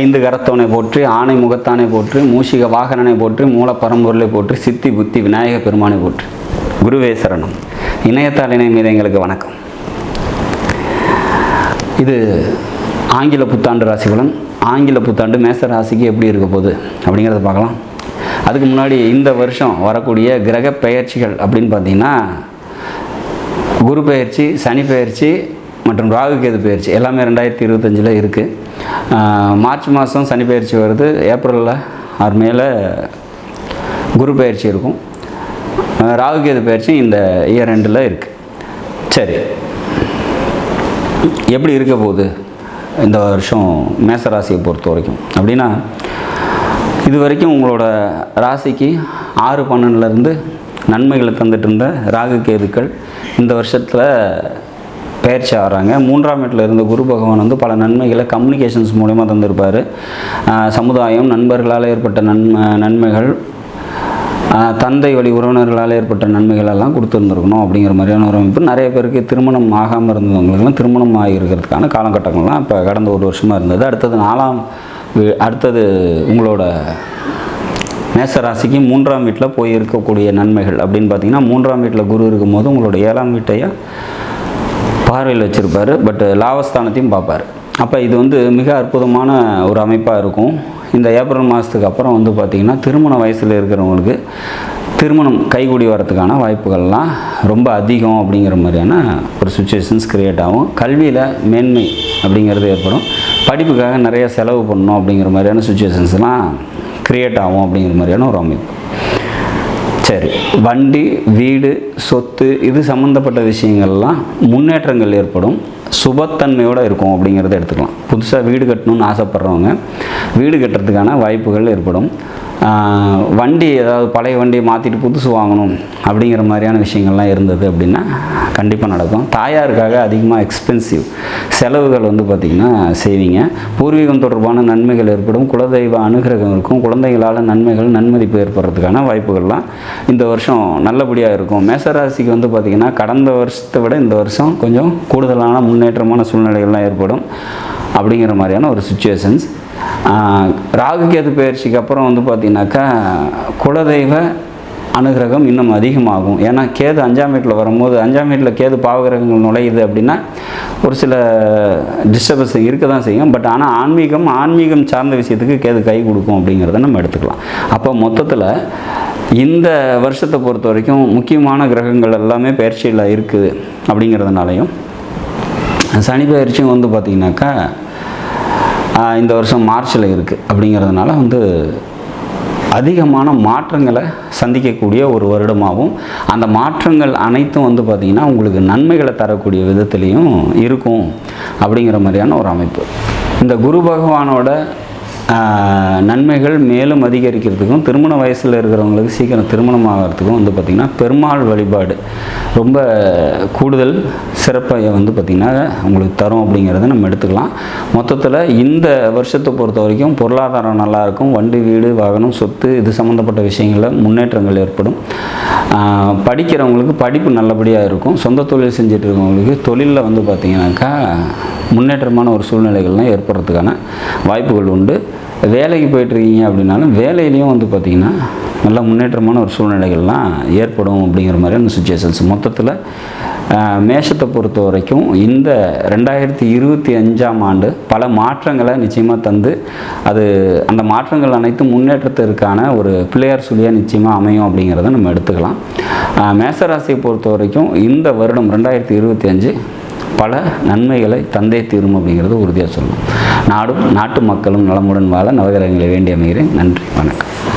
ஐந்து கரத்தவனை போற்றி ஆணை முகத்தானை போற்று மூஷிக வாகனனை போற்று மூல பரம்பொருளை சித்தி புத்தி விநாயக பெருமானை போற்று. குருவே சரணம். இணையத்தாள் இணை மீது எங்களுக்கு வணக்கம். இது ஆங்கில புத்தாண்டு ராசி பலன் ஆங்கில புத்தாண்டு மேச ராசிக்கு எப்படி இருக்க போகுது அப்படிங்கிறத பார்க்கலாம். அதுக்கு முன்னாடி இந்த வருஷம் வரக்கூடிய கிரக பெயர்ச்சிகள் அப்படின்னு பார்த்தீங்கன்னா குரு பெயர்ச்சி சனி பெயர்ச்சி மற்றும் ராகு கேது பயிற்சி எல்லாமே ரெண்டாயிரத்தி இருபத்தஞ்சில் இருக்குது மார்ச் மாதம் சனி பயிற்சி வருது. ஏப்ரலில் ஆறு மேலே குரு பயிற்சி இருக்கும். ராகு கேது பெயர்ச்சி இந்த இயர் ரெண்டில் இருக்குது சரி. எப்படி இருக்க போகுது இந்த வருஷம் மேச ராசியை பொறுத்த வரைக்கும்? அப்படின்னா இது வரைக்கும் உங்களோட ராசிக்கு ஆறு பன்னெண்டுலேருந்து நன்மைகளை தந்துட்டு இருந்த ராகு கேதுக்கள் இந்த வருஷத்தில் பயிற்சி ஆகிறாங்க. மூன்றாம் வீட்டில் இருந்த குரு பகவான் வந்து பல நன்மைகளை கம்யூனிகேஷன்ஸ் மூலயமா தந்திருப்பார். சமுதாயம் நண்பர்களால் ஏற்பட்ட நன்மை நன்மைகள் தந்தை வழி உறவினர்களால் ஏற்பட்ட நன்மைகள் எல்லாம் கொடுத்துருந்துருக்கணும் அப்படிங்கிற மாதிரியான ஒரு அமைப்பு. நிறைய பேருக்கு திருமணம் ஆகாமல் இருந்தவங்களுக்குலாம் திருமணம் ஆகியிருக்கிறதுக்கான காலகட்டங்கள்லாம் இப்போ கடந்த ஒரு வருஷமாக இருந்தது. அடுத்தது நாலாம் அடுத்தது உங்களோட மேச ராசிக்கு மூன்றாம் வீட்டில் போய் இருக்கக்கூடிய நன்மைகள் அப்படின்னு பார்த்தீங்கன்னா மூன்றாம் வீட்டில் குரு இருக்கும்போது உங்களோட ஏழாம் வீட்டையும் பார்வையில் வச்சுருப்பார் பட் லாபஸ்தானத்தையும் பார்ப்பார். அப்போ இது வந்து மிக அற்புதமான ஒரு அமைப்பாக இருக்கும். இந்த ஏப்ரல் மாதத்துக்கு அப்புறம் வந்து பார்த்திங்கன்னா திருமண வயசில் இருக்கிறவங்களுக்கு திருமணம் கைகூடி வரத்துக்கான வாய்ப்புகள்லாம் ரொம்ப அதிகம் அப்படிங்கிற மாதிரியான ஒரு சுச்சுவேஷன்ஸ் க்ரியேட் ஆகும். கல்வியில் மேன்மை அப்படிங்கிறது ஏற்படும். படிப்புக்காக நிறைய செலவு பண்ணணும் அப்படிங்கிற மாதிரியான சுச்சுவேஷன்ஸ்லாம் க்ரியேட் ஆகும் அப்படிங்கிற மாதிரியான ஒரு அமைப்பு. சரி வண்டி வீடு சொத்து இது சம்மந்தப்பட்ட விஷயங்கள்லாம் முன்னேற்றங்கள் ஏற்படும். சுபத்தன்மையோடு இருக்கும் அப்படிங்கிறத எடுத்துக்கலாம். புதுசாக வீடு கட்டணும்னு ஆசைப்பட்றவங்க வீடு கட்டுறதுக்கான வாய்ப்புகள் ஏற்படும். வண்டி ஏதாவது பழைய வண்டியை மாற்றிட்டு புதுசு வாங்கணும் அப்படிங்கிற மாதிரியான விஷயங்கள்லாம் இருந்தது அப்படின்னா கண்டிப்பாக நடக்கும். தாயாருக்காக அதிகமாக எக்ஸ்பென்சிவ் செலவுகள் வந்து பார்த்திங்கன்னா செய்வீங்க. பூர்வீகம் தொடர்பான நன்மைகள் ஏற்படும். குலதெய்வ அனுகிரகம் இருக்கும். குழந்தைகளால் நன்மைகள் நன்மதிப்பு ஏற்படுறதுக்கான வாய்ப்புகள்லாம் இந்த வருஷம் நல்லபடியாக இருக்கும். மேசராசிக்கு வந்து பார்த்திங்கன்னா கடந்த வருஷத்தை விட இந்த வருஷம் கொஞ்சம் கூடுதலான முன்னேற்றமான சூழ்நிலைகள்லாம் ஏற்படும். அப்படிங்கிற மாதிரியான ஒரு சுச்சுவேஷன்ஸ் ராகு கேது பயிற்சிக்கு அப்புறம் வந்து பார்த்திங்கனாக்கா குலதெய்வ அனுகிரகம் இன்னும் அதிகமாகும். ஏன்னா கேது அஞ்சாம் வீட்டில் வரும்போது அஞ்சாம் வீட்டில் கேது பாவகிரகங்கள் நுழையுது அப்படின்னா ஒரு சில டிஸ்டர்பன்ஸ் இருக்க தான் செய்யும். பட் ஆனால் ஆன்மீகம் ஆன்மீகம் சார்ந்த விஷயத்துக்கு கேது கை கொடுக்கும் அப்படிங்கிறத நம்ம எடுத்துக்கலாம். அப்போ மொத்தத்தில் இந்த வருஷத்தை பொறுத்த வரைக்கும் முக்கியமான கிரகங்கள் எல்லாமே பயிற்சியில் இருக்குது அப்படிங்கிறதுனாலையும் சனி பயிற்சியும் வந்து பார்த்திங்கனாக்கா இந்த வருஷம் மார்ச்சில் இருக்குது அப்படிங்கிறதுனால வந்து அதிகமான மாற்றங்களை சந்திக்கக்கூடிய ஒரு வருடமாகவும் அந்த மாற்றங்கள் அனைத்தும் வந்து பார்த்திங்கன்னா உங்களுக்கு நன்மைகளை தரக்கூடிய விதத்துலேயும் இருக்கும் அப்படிங்கிற மாதிரியான ஒரு அமைப்பு. இந்த குரு பகவானோட நன்மைகள் மேலும் அதிகரிக்கிறதுக்கும் திருமண வயசில் இருக்கிறவங்களுக்கு சீக்கிரம் திருமணம் ஆகிறதுக்கும் வந்து பார்த்திங்கன்னா பெருமாள் வழிபாடு ரொம்ப கூடுதல் சிறப்பை வந்து பார்த்திங்கன்னா உங்களுக்கு தரும் அப்படிங்கிறத நம்ம எடுத்துக்கலாம். மொத்தத்தில் இந்த வருஷத்தை பொறுத்த வரைக்கும் பொருளாதாரம் நல்லா இருக்கும் வண்டி வீடு வாகனம் சொத்து இது சம்மந்தப்பட்ட விஷயங்களில் முன்னேற்றங்கள் ஏற்படும். படிக்கிறவங்களுக்கு படிப்பு நல்லபடியாக இருக்கும். சொந்த தொழில் செஞ்சுட்டு இருக்கவங்களுக்கு தொழிலில் வந்து பார்த்திங்கனாக்கா முன்னேற்றமான ஒரு சூழ்நிலைகள்லாம் ஏற்படுறதுக்கான வாய்ப்புகள் உண்டு. வேலைக்கு போயிட்டுருக்கீங்க அப்படின்னாலும் வேலையிலையும் வந்து பார்த்திங்கன்னா நல்ல முன்னேற்றமான ஒரு சூழ்நிலைகள்லாம் ஏற்படும் அப்படிங்கிற மாதிரியான சுச்சுவேஷன்ஸ் மொத்தத்தில் மேஷத்தை பொறுத்த வரைக்கும் இந்த ரெண்டாயிரத்தி இருபத்தி அஞ்சாம் ஆண்டு பல மாற்றங்களை நிச்சயமாக தந்து அது அந்த மாற்றங்கள் அனைத்தும் முன்னேற்றத்திற்கான ஒரு பிள்ளையார் சொல்லியாக நிச்சயமாக அமையும் அப்படிங்கிறத நம்ம எடுத்துக்கலாம். மேசராசியை பொறுத்த வரைக்கும் இந்த வருடம் ரெண்டாயிரத்தி இருபத்தி அஞ்சு பல நன்மைகளை தந்தே தீரும் அப்படிங்கிறது உறுதியாக சொல்லணும். நாடும் நாட்டு மக்களும் நலமுடன் வாழ நவகிரகங்களை வேண்டி அமைகிறேன் நன்றி வணக்கம்.